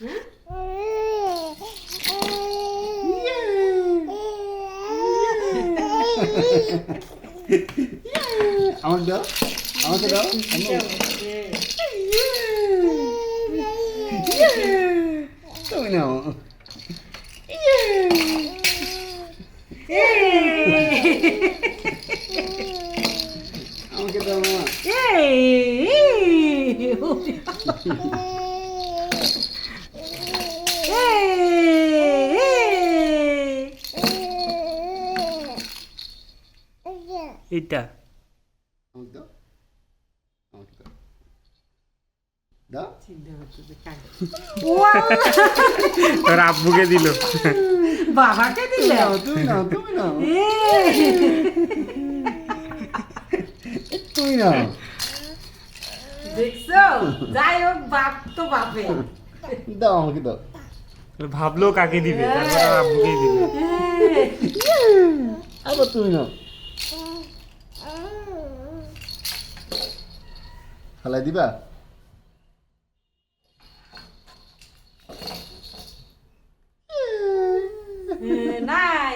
I want to go. I want to go. Yeah. So we know. Yeah. I want to get that one. Yay! দাও তোর আব্বুকে দিল। বাবাকে দিলে? তুমি নাও দেখছ? যাই হোক বাপ তো বাপে। দাও আমাকে দাও। ভাবলো কাকে দিবে তারপর আব্বুকেই দিল আবার তুমি নাও ফালাই দিবা? নাই